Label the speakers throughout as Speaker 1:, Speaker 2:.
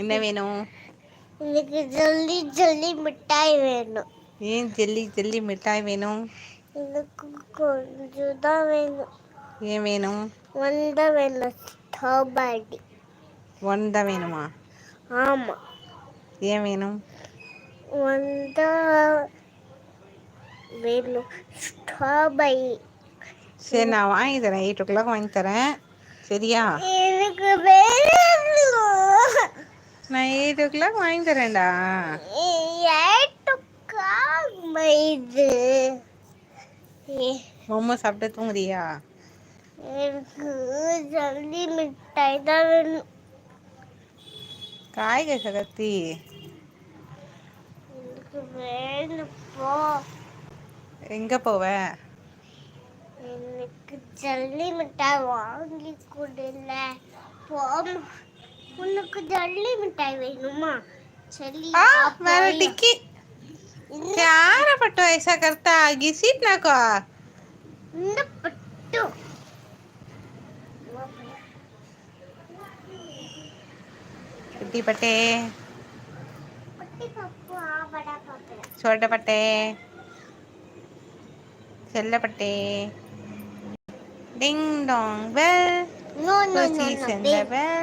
Speaker 1: என்ன வேணும்
Speaker 2: எனக்கு ஜெல்லி ஜல்லி மிட்டாய் வேணும்
Speaker 1: ஏன் ஜெல்லி ஜெல்லி மிட்டாய் வேணும்
Speaker 2: எனக்கு கொஞ்சம் தான் வேணும் ஏன் வேணும் வந்த வேணும் ஸ்ட்ராபெரி
Speaker 1: ஒன் வேணுமா ஆமாம் ஏன் வேணும்
Speaker 2: வந்த வேணும் ஸ்ட்ராபெரி
Speaker 1: சரி நான் வாங்கி தரேன் எயிட் ஓ கிளாக் வாங்கி தரேன் சரியா
Speaker 2: எனக்கு வேணும்
Speaker 1: நான் எயிட் ஓ கிளாக் வாங்கி தரேன்டா
Speaker 2: எயிட் ஓ கிளாக்
Speaker 1: ரொம்ப சாப்பிட்டு தூங்குறியா
Speaker 2: எனக்கு ஜல்லி மிட்டாய் தான் வேணும்
Speaker 1: காய்க சகத்தி
Speaker 2: எனக்கு வேணும் எங்க போவ எனக்கு ஜல்லி மிட்டாய் வாங்கி கொடுல போமா உனக்கு ஜல்லி மிட்டாய் வேணுமா
Speaker 1: சரி மேல டிக்கி யார பட்டு ஐசா கர்த்தா கிசிட் நாக்கோ
Speaker 2: இந்த பட்டு
Speaker 1: குட்டி பட்டே छोटे पट्टे चल पट्टे ding dong bell
Speaker 2: no no no
Speaker 1: no bell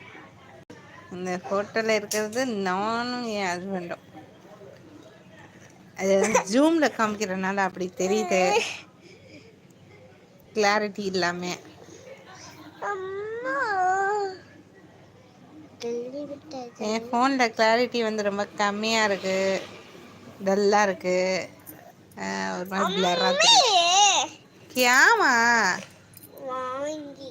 Speaker 1: இந்த ஹோட்டலில் இருக்கிறது நானும் என் ஹஸ்பண்டும் அது ஜூமில் காமிக்கிறதுனால அப்படி தெரியுது கிளாரிட்டி இல்லாமல் என் ஃபோனில் கிளாரிட்டி வந்து ரொம்ப கம்மியாக இருக்குது டல்லாக இருக்குது ஒரு மாதிரி கியாமா
Speaker 2: வாங்கி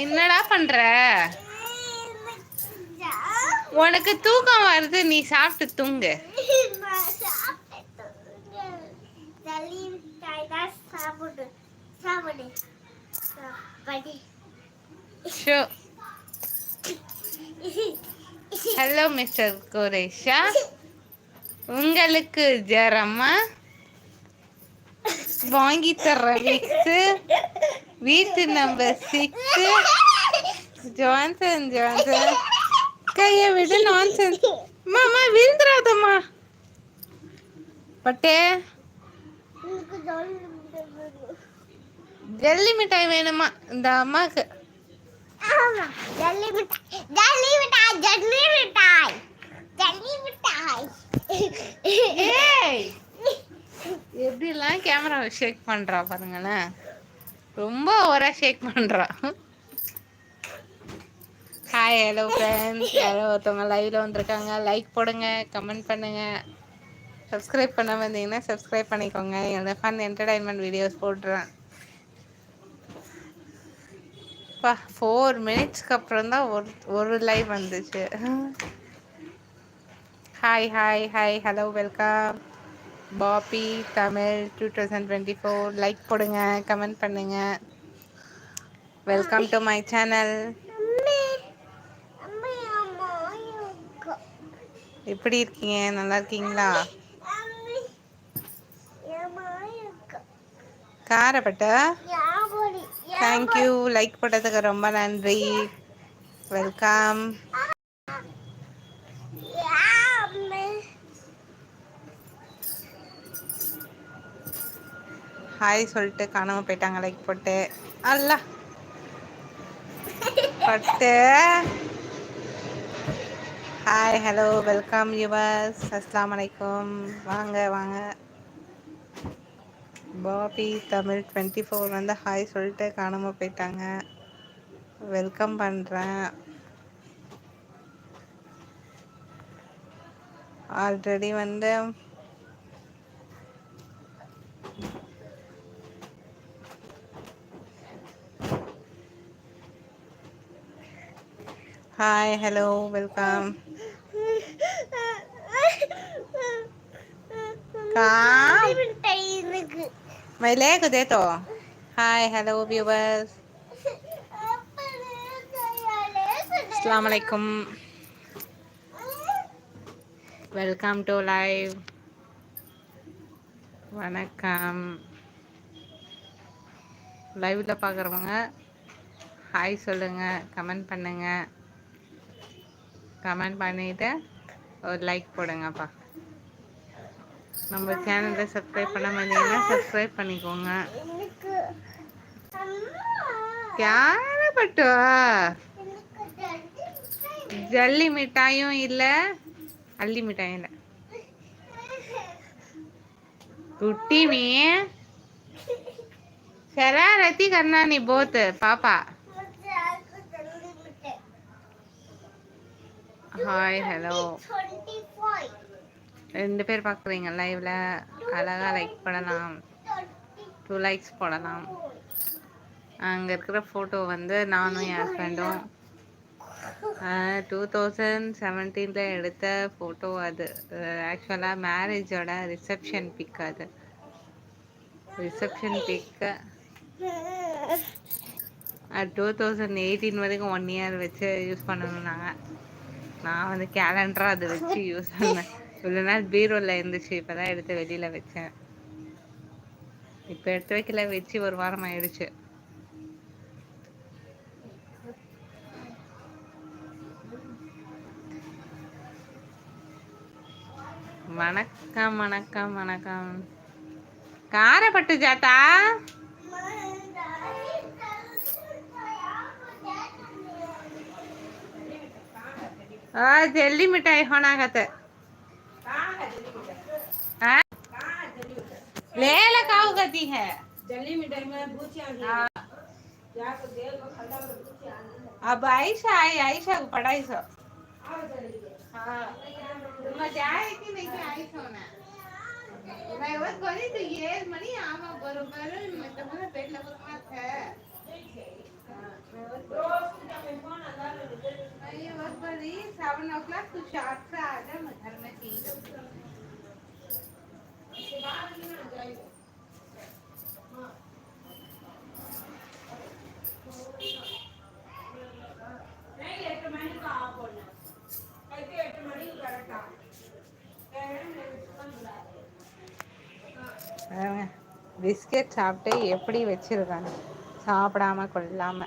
Speaker 1: என்னடா பண்ற உனக்கு தூக்கம் வருது நீ சாப்பிட்டு தூங்கு ஹலோ மிஸ்டர் கோரேஷா உங்களுக்கு ஜரமா வாங்கி தர்ற விக்ஸ் வீட்டு நம்பர் சிக்ஸ் ஜான்சன் ஜான்சன் கையை விடு நான்சன் மாமா விழுந்துடாதம்மா பட்டே ஜல்லி மிட்டாய் வேணுமா இந்த அம்மாக்கு ஜல்லி எப்படிலாம் கேமராவை ஷேக் பண்ணுறா பாருங்களேன் ரொம்ப ஓவராக ஷேக் பண்ணுறா ஹாய் ஹலோ ஃப்ரெண்ட்ஸ் யாரோ ஒருத்தவங்க லைவில் வந்திருக்காங்க லைக் போடுங்க கமெண்ட் பண்ணுங்கள் சப்ஸ்கிரைப் பண்ண வந்தீங்கன்னா சப்ஸ்கிரைப் பண்ணிக்கோங்க என்னோட ஃபன் என்டர்டைன்மெண்ட் வீடியோஸ் போடுறேன் அப்பா ஃபோர் மினிட்ஸ்க்கு அப்புறம் தான் ஒரு ஒரு லைவ் வந்துச்சு hi hi hi hello welcome Bobby Tamil two thousand twenty four like போடுங்க கமெண்ட் பண்ணுங்க வெல்கம் டு மை சேனல் எப்படி இருக்கீங்க நல்லா இருக்கீங்களா காரப்பட்ட தேங்க்யூ லைக் போட்டதுக்கு ரொம்ப நன்றி வெல்கம் ஹாய் சொல்லிட்டு காணாமல் போயிட்டாங்க லைக் போட்டு அல்ல பட்டு ஹாய் ஹலோ வெல்கம் யுவர்ஸ் அஸ்லாம் வலைக்கம் வாங்க வாங்க பாபி தமிழ் டுவெண்ட்டி ஃபோர் வந்து ஹாய் சொல்லிட்டு காணாமல் போயிட்டாங்க வெல்கம் பண்ணுறேன் ஆல்ரெடி வந்து ஹாய் ஹலோ வெல்கம் మై లేకు ஹாய் ஹலோ హలో వ్యూవర్స్ అస్సలం అలైకుమ్ వెల్కమ్ టు లైవ్ வணக்கம் லைவில் பார்க்குறவங்க ஹாய் சொல்லுங்கள் கமெண்ட் பண்ணுங்கள் கமெண்ட் பண்ணிவிட்டு ஒரு லைக் போடுங்கப்பா நம்ம சேனலை சப்ஸ்கிரைப் பண்ண மாட்டீங்கன்னா சப்ஸ்கிரைப் பண்ணிக்கோங்க ஜல்லி மிட்டாயும் இல்லை அள்ளி மிட்டாயும் இல்லை குட்டி மீ சரா ரத்தி நீ போத்து பாப்பா ஹாய் ஹலோ ரெண்டு பேர் பார்க்குறீங்க லைவில் அழகாக லைக் பண்ணலாம் டூ லைக்ஸ் போடலாம் அங்கே இருக்கிற ஃபோட்டோ வந்து நானும் என் ஹஸ்பண்டும் டூ தௌசண்ட் செவன்டீனில் எடுத்த ஃபோட்டோ அது ஆக்சுவலாக மேரேஜோட ரிசப்ஷன் பிக் அது reception pic two thousand eighteen வரைக்கும் ஒன் இயர் வச்சு யூஸ் பண்ணணும் நாங்கள் நான் வந்து கேலண்டராக அதை வச்சு யூஸ் பண்ணேன் இவ்வளோ நாள் பீரோவில் இருந்துச்சு இப்போ தான் எடுத்து வெளியில் வச்சேன் இப்போ எடுத்து வைக்கல வச்சு ஒரு வாரம் ஆயிடுச்சு வணக்கம் வணக்கம் வணக்கம் காரப்பட்டு ஜாத்தா ಆ ಜಲ್ಲಿ ಮಿಠಾಯಿ ಹೊಣ ಆಗತ್ತೆ ಲೇಲ ಕಾವು ಗತಿ है
Speaker 3: ಜಲ್ಲಿ मिठाई में तो देर को खाता पूछी आ
Speaker 1: अब आयशा आई आयशा को पढ़ाई सो हाँ
Speaker 3: मजा आए कि नहीं कि आई सो ना मैं बस बोली तो ये मनी आमा बरोबर मतलब मेरा पेट लगता है
Speaker 1: பிஸ்கெட் சாப்பிட்டு எப்படி வச்சிருக்காங்க சாப்பிடாம கொள்ளாம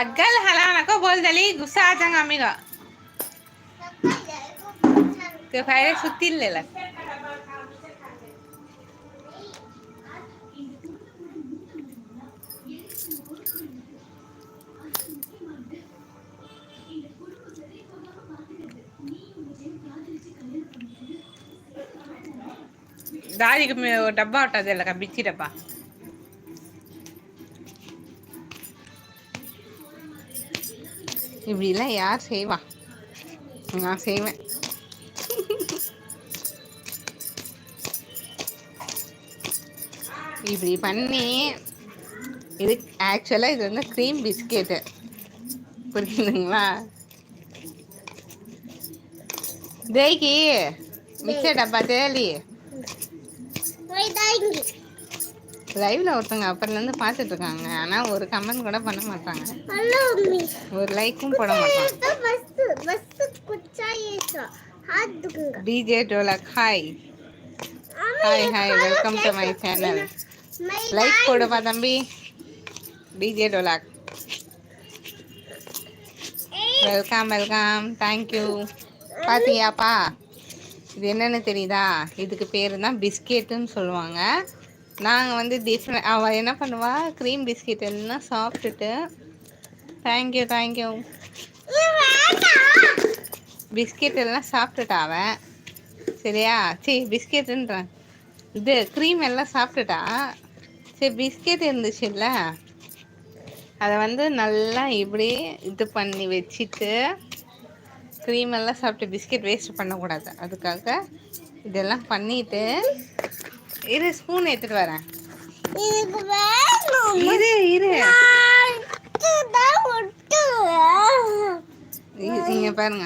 Speaker 1: अग्गल हला नको बोल दली गुस्सा आ जांग आम्ही गा ते फायरे सुतील लेला దానికి డబ్బా ఉంటుంది ఇలా బిచ్చి డబ్బా இப்படிலாம் யார் செய்வா நான் செய்வேன் இப்படி பண்ணி இது ஆக்சுவலாக இது வந்து க்ரீம் பிஸ்கெட்டு புரியுதுங்களா தேய்க்கு மிக்சர் டப்பா தேலி லைவில் ஒருத்தவங்க அப்புறம்லேருந்து பார்த்துட்ருக்காங்க ஆனால் ஒரு கமெண்ட் கூட பண்ண மாட்டாங்க ஒரு லைக்கும் போட
Speaker 2: மாட்டாங்க
Speaker 1: DJ Dholak hi hi hi welcome to my channel like போடுப்பா தம்பி DJ Dholak welcome welcome thank you பார்த்தியாப்பா இது என்னென்னு தெரியுதா இதுக்கு பேர் தான் பிஸ்கெட்டுன்னு சொல்லுவாங்க நாங்கள் வந்து டிஃப்ரெண்ட் அவள் என்ன பண்ணுவா க்ரீம் பிஸ்கெட் எல்லாம் சாப்பிட்டுட்டு தேங்க்யூ தேங்க்யூ பிஸ்கெட் எல்லாம் சாப்பிட்டுட்டா அவன் சரியா சரி பிஸ்கெட்டுன்றான் இது க்ரீம் எல்லாம் சாப்பிட்டுட்டா சரி பிஸ்கெட் இருந்துச்சுல்ல அதை வந்து நல்லா இப்படி இது பண்ணி வச்சுட்டு க்ரீம் எல்லாம் சாப்பிட்டு பிஸ்கெட் வேஸ்ட் பண்ணக்கூடாது அதுக்காக இதெல்லாம் பண்ணிவிட்டு இரு ஸ்பூன் எடுத்துட்டு வரேன் இரு இரு நீங்க பாருங்க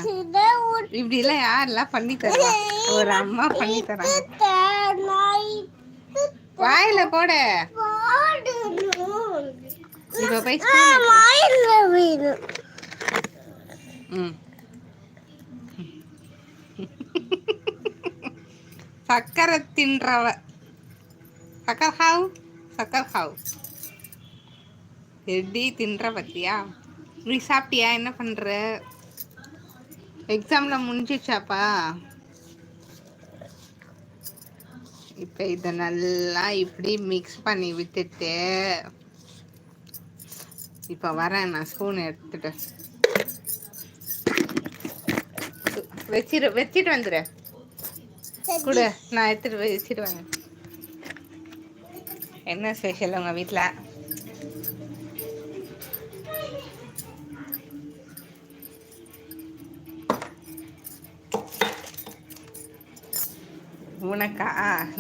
Speaker 1: இப்படி எல்லாம் யாரெல்லாம் பண்ணி தருவா ஒரு அம்மா பண்ணி தராங்க வாயில போட இப்ப
Speaker 2: போய் ம்
Speaker 1: சக்கரை தின்றவ சக்கர் ஹாவ் சக்கர் ஹாவ் எப்படி தின்ற பத்தியா நீ சாப்பிட்டியா என்ன பண்ணுற எக்ஸாமில் முடிஞ்சிச்சாப்பா இப்போ இதை நல்லா இப்படி மிக்ஸ் பண்ணி விட்டுட்டு இப்போ வரேன் நான் ஸ்பூன் எடுத்துட்டு வச்சிரு வச்சிட்டு வந்துடு கூட நான் எடுத்துட்டு வச்சிருவேன் என்ன ஸ்பெஷல் உங்கள் வீட்டில் உனக்கா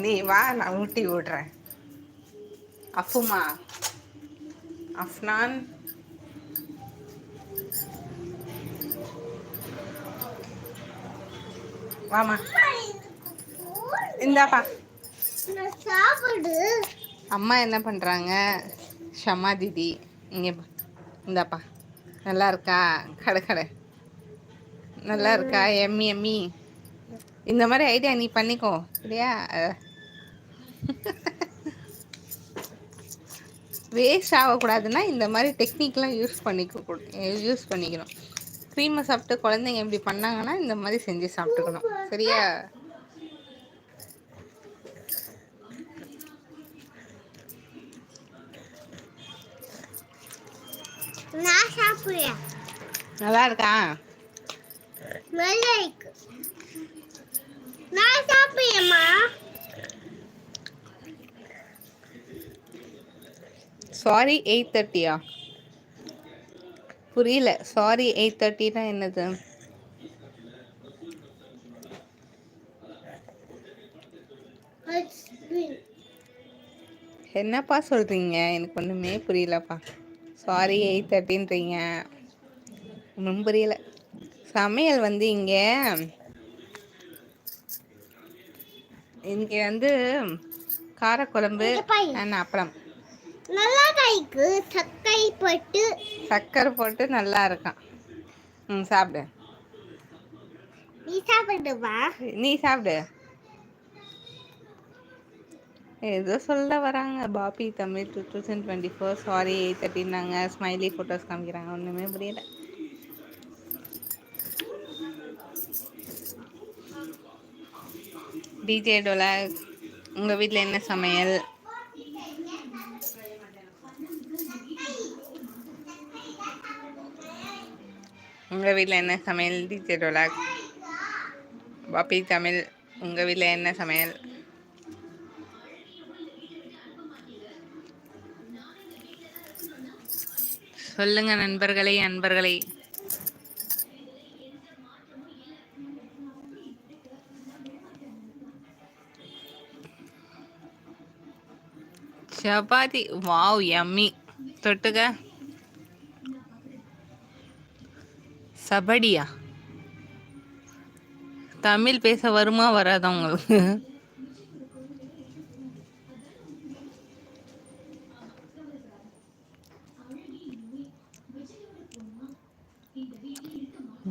Speaker 1: நீ வா நான் ஊட்டி விடுறேன் அஃபுமா அஃப்னான் வாமா இந்தாப்பா
Speaker 2: சாப்பிடு
Speaker 1: அம்மா என்ன பண்ணுறாங்க ஷமா தீதி இங்கே இந்தாப்பா நல்லா இருக்கா கடை கடை நல்லா இருக்கா எம்மி எம்மி இந்த மாதிரி ஐடியா நீ பண்ணிக்கோ இல்லையா வேஸ்ட் ஆகக்கூடாதுன்னா இந்த மாதிரி டெக்னிக்லாம் யூஸ் பண்ணிக்க யூஸ் பண்ணிக்கணும் க்ரீமை சாப்பிட்டு குழந்தைங்க இப்படி பண்ணாங்கன்னா இந்த மாதிரி செஞ்சு சாப்பிட்டுக்கணும் சரியா
Speaker 2: நான் சாப்பிடுறேன் நல்லா இருக்கா நல்லா இருக்கு நான் சாப்பிடுறேம்மா
Speaker 1: சாரி எயிட் தேர்ட்டியா புரியல சாரி எயிட் தேர்ட்டினா என்னது என்னப்பா சொல்றீங்க எனக்கு ஒண்ணுமே புரியலப்பா சாரி எயிட் அப்படின்றீங்க ரொம்ப புரியல சமையல் வந்து இங்கே இங்கே வந்து காரக்குழம்பு அப்புறம்
Speaker 2: நல்லா கைக்கு சக்கரை போட்டு
Speaker 1: சக்கரை போட்டு நல்லா இருக்கான் ம் சாப்பிடு
Speaker 2: நீ சாப்பிடுவா
Speaker 1: நீ சாப்பிடு ஏதோ சொல்ல வராங்க Bobby Tamil two thousand twenty four sorry eight தேர்ட்டின்னாங்க ஸ்மைலி ஃபோட்டோஸ் காமிக்கிறாங்க ஒன்றுமே புரியல டிஜே டோலா உங்கள் வீட்டில் என்ன சமையல் உங்கள் வீட்டில் என்ன சமையல் டிஜே டோலாக் பாப்பி தமிழ் உங்கள் வீட்டில் என்ன சமையல் சொல்லுங்க நண்பர்களே அன்பர்களே சப்பாத்தி வாவ் எம்மி தொட்டுக்க சபடியா தமிழ் பேச வருமா வராதா உங்களுக்கு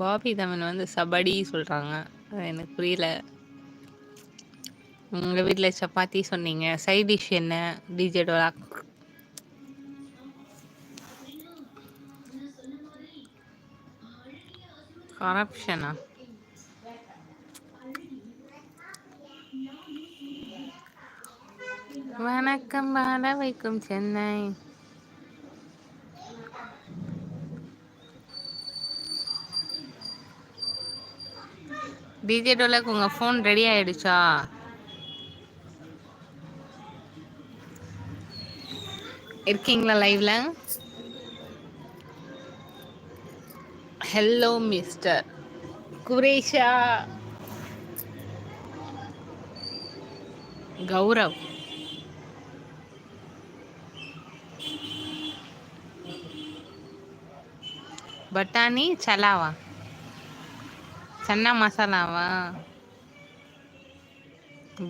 Speaker 1: பாபி தமிழ் வந்து சபடி சொல்கிறாங்க எனக்கு புரியல உங்கள் வீட்டில் சப்பாத்தி சொன்னீங்க சைட் டிஷ் என்ன டிஜே டோலா கரப்ஷனா வணக்கம் வாழ வைக்கும் சென்னை டிஜே டோலக் உங்கள் ஃபோன் ரெடி ஆகிடுச்சா இருக்கீங்களா லைவ்ல ஹலோ மிஸ்டர் குரேஷா கௌரவ் பட்டாணி சலாவா சன்னா மசாலாவா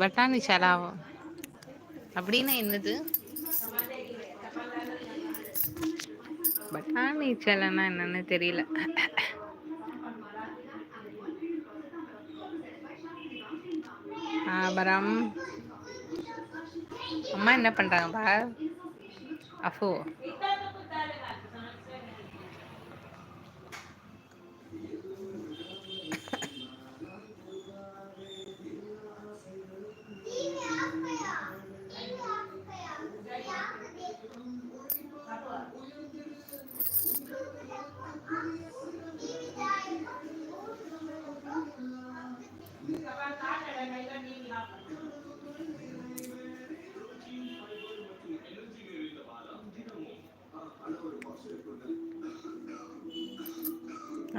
Speaker 1: பட்டாணி சலாவா அப்படின்னா என்னது பட்டாணி சலனா என்னன்னு தெரியல ஆபரம் அம்மா என்ன பண்றாங்கப்பா அஃபோ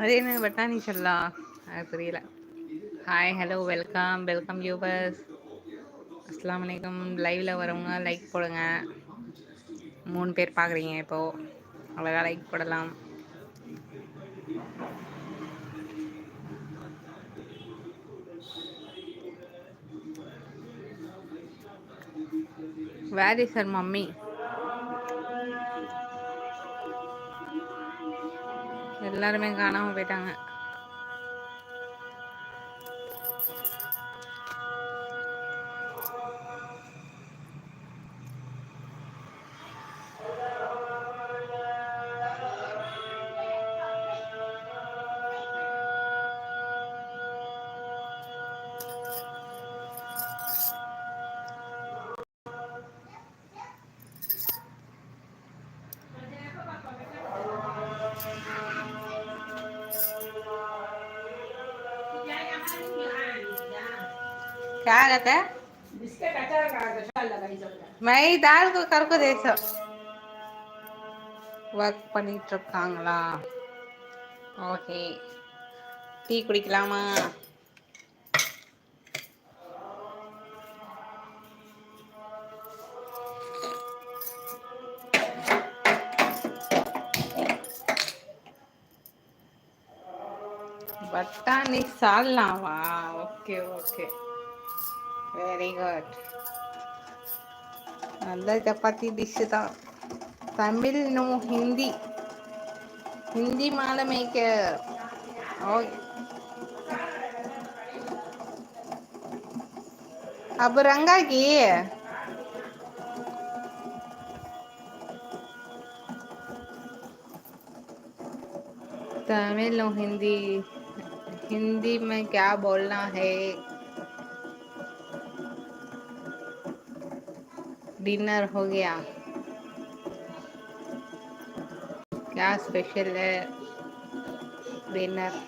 Speaker 1: அது என்ன பட்டாணி சொல்லா அது புரியல ஹாய் ஹலோ வெல்கம் வெல்கம் யூபர்ஸ் அஸ்லாம் வலைக்கம் லைவில் வரவங்க லைக் போடுங்க மூணு பேர் பார்க்குறீங்க இப்போது அழகாக லைக் போடலாம் வேரி சார் மம்மி எல்லாருமே காணாமல் போயிட்டாங்க நை தாழ்கு கருக்கு தேசம் ஒர்க் பண்ணிட்டு இருக்காங்களா ஓகே டீ குடிக்கலாமா பட்டாணி சால்னாவா okay okay very good chapati dish Tamil Hindi Hindi माल मेक अब रंगा की तमिल हिंदी हिंदी में क्या बोलना है डिनर हो गया क्या स्पेशल है डिनर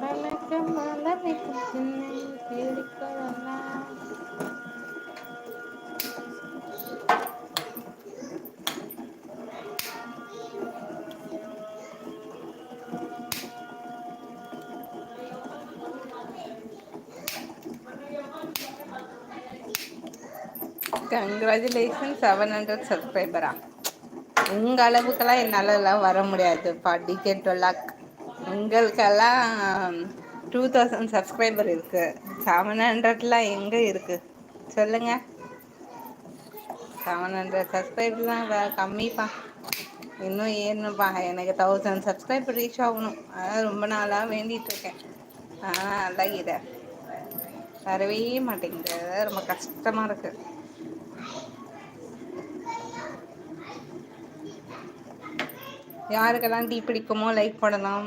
Speaker 1: मलक मलक चिन्ह கங்க்ராச்சுலேஷன் செவன் ஹண்ட்ரட் சப்ஸ்கிரைபரா உங்கள் அளவுக்கெல்லாம் என்னாலலாம் வர முடியாது படிக்க டுவெல் லாக் உங்களுக்கெல்லாம் டூ தௌசண்ட் சப்ஸ்கிரைபர் இருக்குது செவன் ஹண்ட்ரட்லாம் எங்கே இருக்குது சொல்லுங்கள் செவன் ஹண்ட்ரட் சப்ஸ்கிரைபர்லாம் கம்மிப்பா இன்னும் ஏறணும்ப்பா எனக்கு தௌசண்ட் சப்ஸ்கிரைபர் ரீச் ஆகணும் அதான் ரொம்ப நாளாக வேண்டிகிட்டு இருக்கேன் ஆனால் அதான் இதை வரவே மாட்டேங்குது ரொம்ப கஷ்டமாக இருக்குது யாருக்கெல்லாம் டீ பிடிக்குமோ லைக் போடலாம்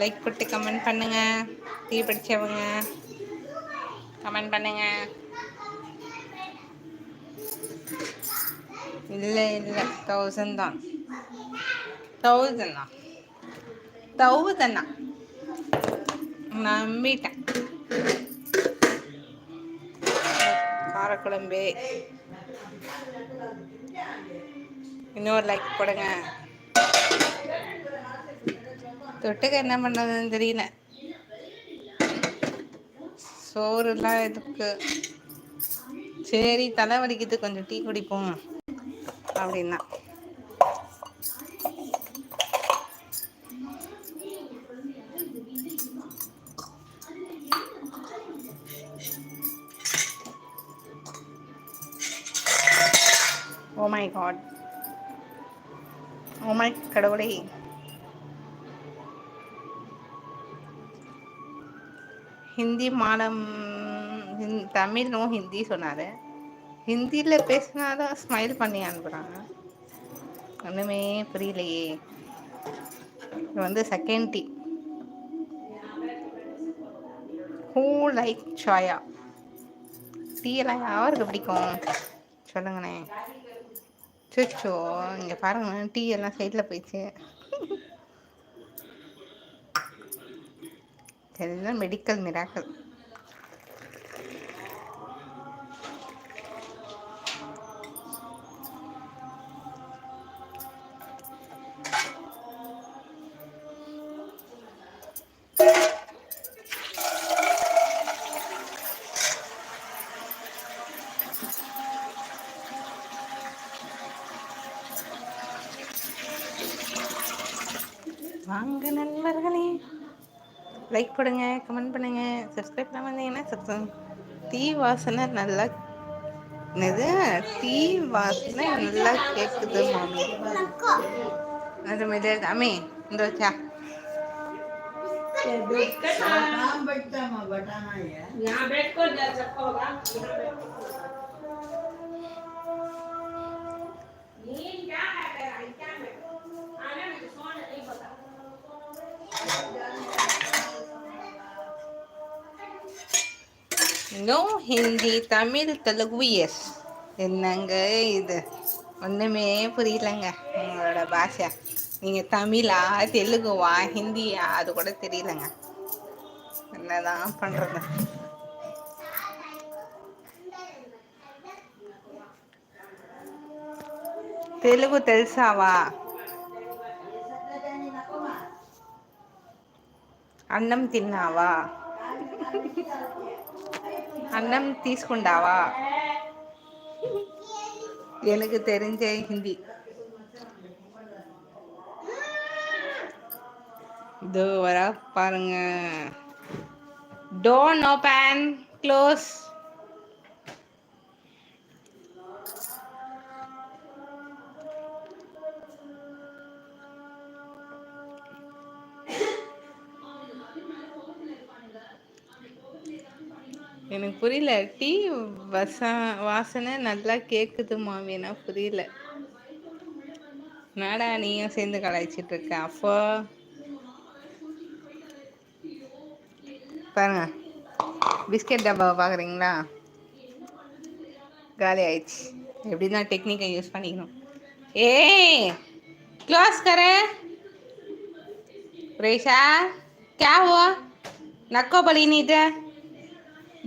Speaker 1: லைக் போட்டு கமெண்ட் பண்ணுங்கள் டீ பிடிச்சவங்க கமெண்ட் பண்ணுங்கள் இல்லை இல்லை தௌசண்ட் தான் தௌசண்ட் தௌசண்டா நம்பிட்டேன் காரக்குழம்பு இன்னொரு லைக் போடுங்க தொட்டுக்க என்ன பண்ணுறதுன்னு தெரியல சோறுலாம் இதுக்கு சரி தலைவலிக்குது கொஞ்சம் டீ குடிப்போம் அப்படின்னா oh my god oh my கடவுளே ஹிந்தி மாடம் தமிழும் ஹிந்தி சொன்னார் ஹிந்தியில் பேசினாதான் ஸ்மைல் பண்ணி அனுப்புகிறாங்க ஒன்றுமே புரியலையே இது வந்து செகண்ட் டீ ஹூ லைக் சாயா எல்லாம் யாருக்கு பிடிக்கும் சொல்லுங்கண்ணே சுச்சோ இங்கே பாருங்க டீ எல்லாம் சைடில் போயிடுச்சு எல்லாம் மெடிக்கல் மிராக்கள் கமெண்ட் பண்ணுங்க சப்ஸ்கிரைப் பண்ண வந்தீங்கன்னா தீ வாசனை நல்லா என்னது தீ வாசனை நல்லா கேட்குது மாமி அது மாதிரி அமி இந்த வச்சா
Speaker 4: बटाना
Speaker 5: बटाना है
Speaker 6: यहाँ बैठ कर
Speaker 1: நோ ஹிந்தி தமிழ் தெலுங்கு எஸ் என்னங்க இது ஒன்றுமே புரியலங்க உங்களோட பாஷா நீங்கள் தமிழா தெலுங்குவா ஹிந்தியா அது கூட தெரியலங்க என்னதான் பண்ணுறது தெலுங்கு தெரிசாவா அன்னம் தின்னாவா அண்ணம் தீஸ்குண்டாவா எனக்கு தெரிஞ்ச ஹிந்தி இதோ வரா பாருங்க நோ பேன் க்ளோஸ் எனக்கு புரியல டீ வசா வாசனை நல்லா கேட்குது மாமியனா புரியல நாடா நீயும் சேர்ந்து கலாய்ச்சிட்டு இருக்க அப்போ பாருங்க பிஸ்கெட் டப்பாவை பார்க்குறீங்களா காலி ஆயிடுச்சு எப்படி தான் டெக்னிக்கை யூஸ் பண்ணிக்கணும் ஏய் க்ளோஸ் கர ரேஷா கேவோ நக்கோ नक्को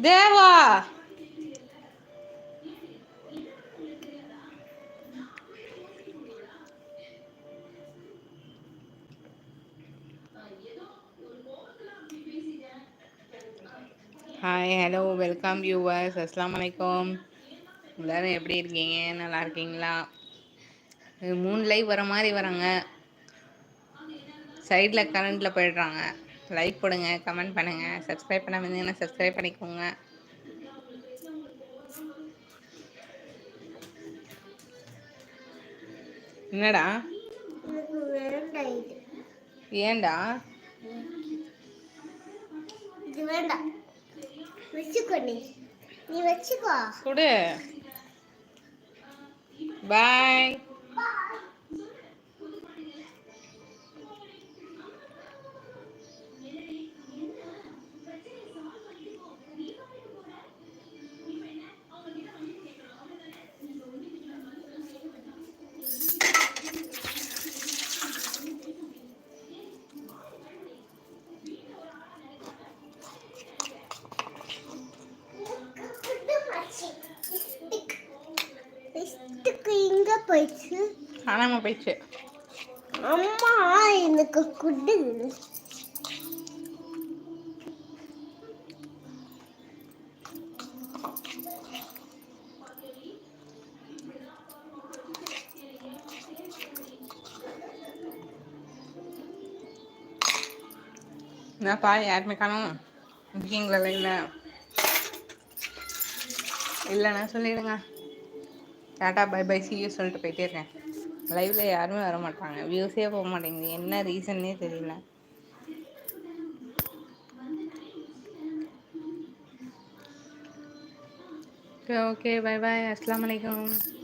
Speaker 1: தேவா ஹாய் ஹலோ வெல்கம் வியூவர்ஸ் அஸ்லாம் வலைக்கம் எல்லோரும் எப்படி இருக்கீங்க நல்லா இருக்கீங்களா மூணு லைவ் வர மாதிரி வராங்க சைடில் கரண்ட்டில் போயிடுறாங்க லைக் போடுங்க கமெண்ட் பண்ணுங்க சப்ஸ்கிரைப் பண்ணாமல் இருந்தீங்கன்னா சப்ஸ்கிரைப் பண்ணிக்கோங்க என்னடா ஏண்டா
Speaker 2: இது வேண்டாம் வச்சுக்கோ நீ நீ வச்சுக்கோ
Speaker 1: கொடு பாய் காணாமல் போயிடுச்சு
Speaker 2: அம்மா எனக்கு குடு
Speaker 1: என்னப்பா யாருமே காணும் இருக்கீங்களா இல்லை இல்லைண்ணா சொல்லிடுங்க டாட்டா பை பை சியூ சொல்லிட்டு போயிட்டே இருக்கேன் லைவ்ல யாருமே வர மாட்டாங்க வியூஸே போக மாட்டேங்குது என்ன ரீசன்னே தெரியல ஓகே பை பாய் அஸ்லாம் வலைக்கம்